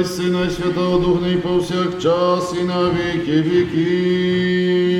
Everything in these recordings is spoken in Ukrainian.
Отця і Сина, Святого Духа, і повсякчас, і на віки віків.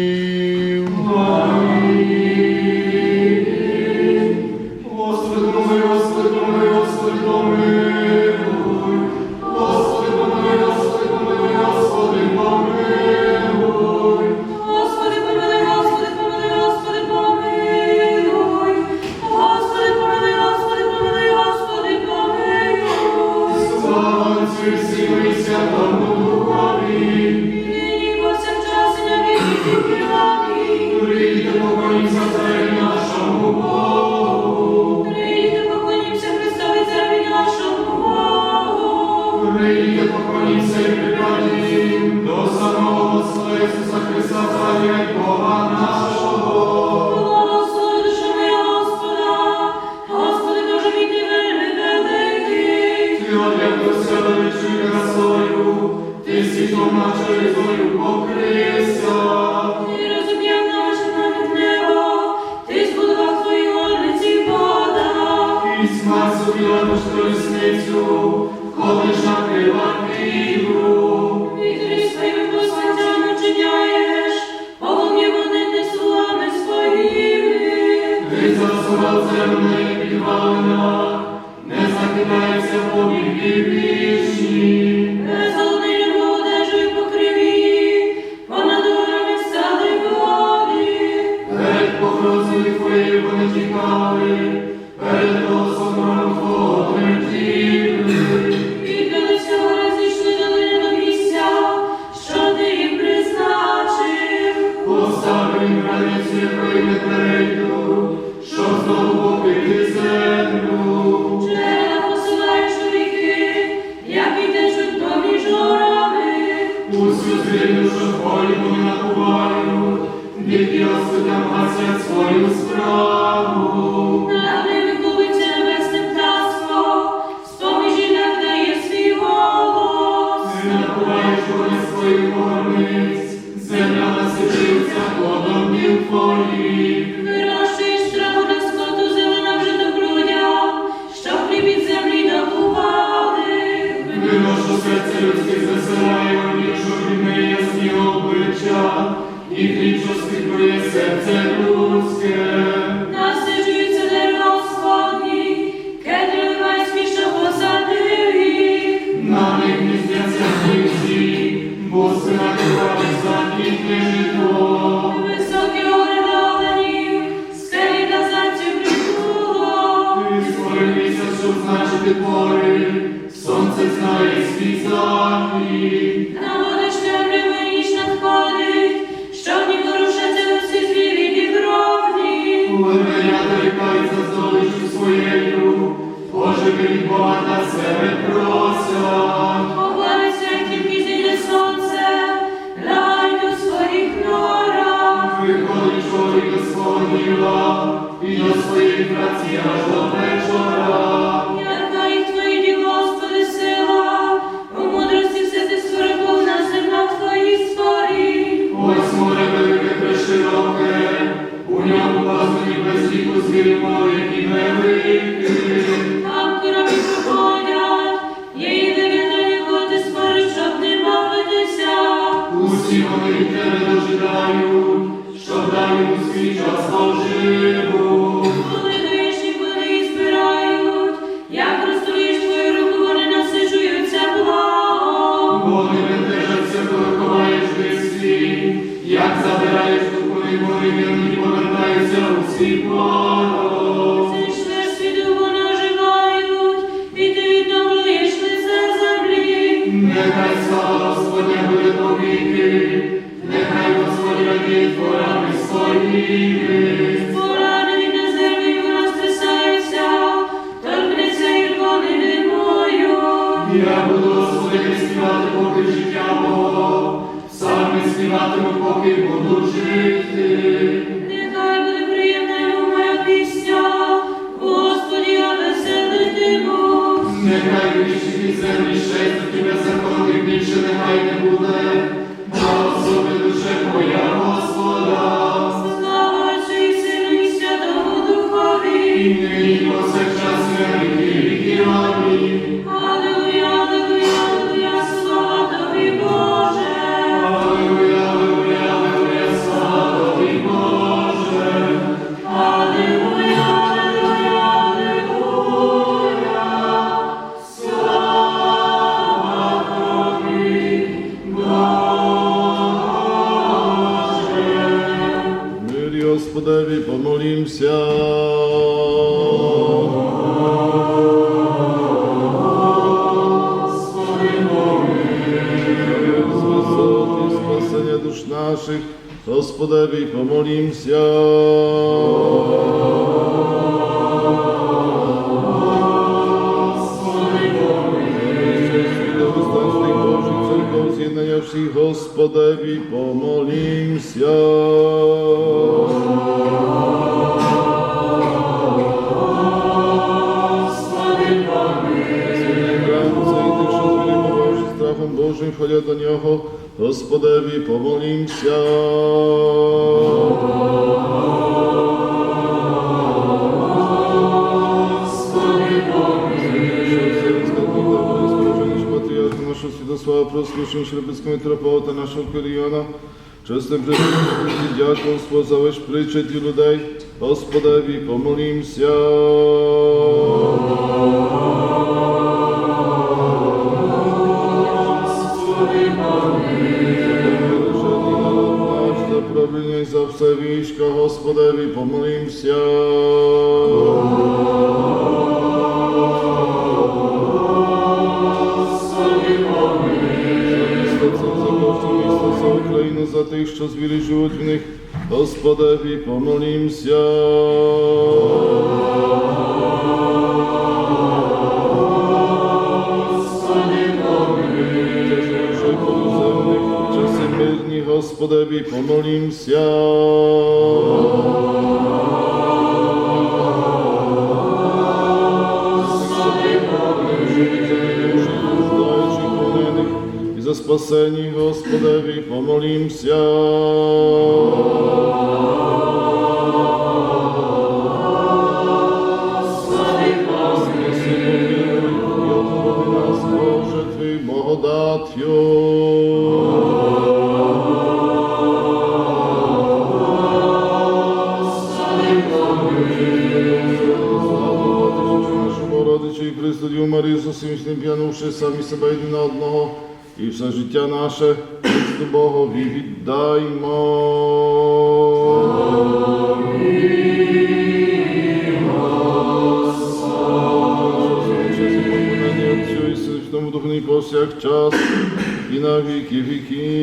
Волі бентежаться, порахуваєш ти всі, як забираєш тупої морі, вірні повертаються усі по. Я буду Господи співати, поки життя мого, сам не співатиму, поки буду жити. Нехай буде приємною моя пісня, Господи, я веселитиму. Нехай вічні землі щастя тебе заходи, більше нехай не помолимся. Спасати спасення душ наших, Господеві помолімся. Божих церков з'єднання всіх Господеві помолімся. Страхом Божим, ходять до нього, Господеві, помолімся. Нашого Святослава, прослушним Шербицького митрополита нашого Киріона, чесним присутнім дяконство за виш причеті людей, Господеві, помолімся. За Україну, за тих, що звірі живуть в них, Господеві, помолімся. Часи мирні, Господеві, помолімся. І за спасені, Господеві, помолімся. Нас, Боже, Твій благодатью. Нашому родичу і Христу Марію, з усім всім п'янувши самі себе єдине на одного, і все життя наше Христу Богові віддаймо. Отцю і Святому Духу, і повсякчас, і на віки віків.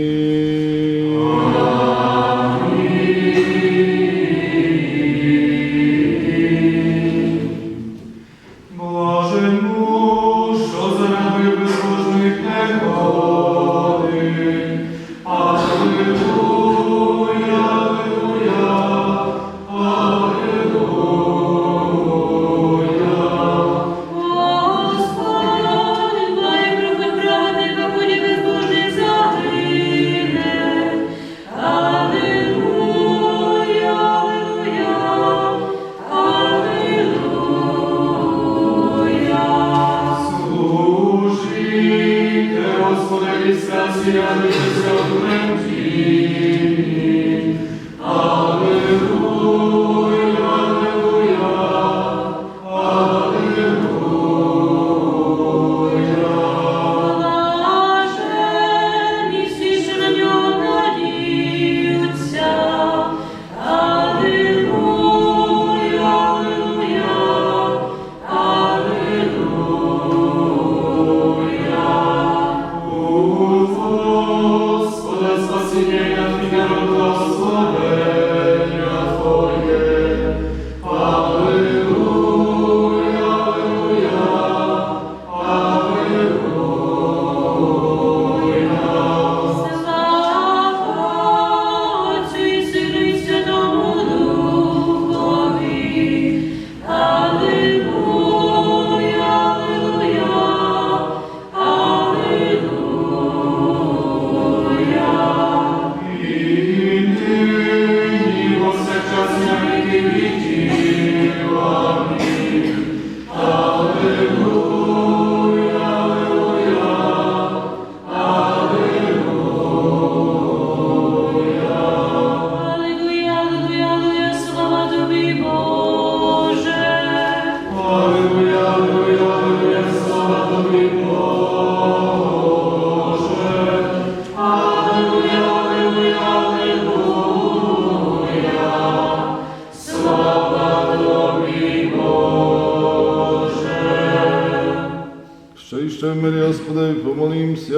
Пресвящай Марія, Господи, помолімся.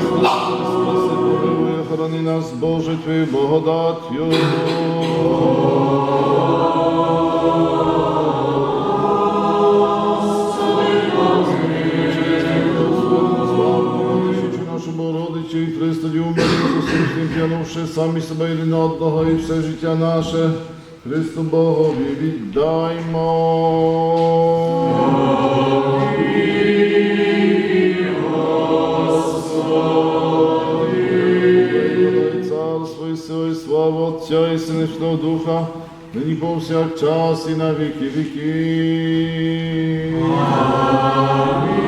Спаси, помилуй, храни нас, Боже, Твою благодаттю. самі себе один одного і все життя наше. Христу Богові віддаймо. Царство сили, слава Отця і Синичного Духа, нині повсякчас і на віки віки. Амінь.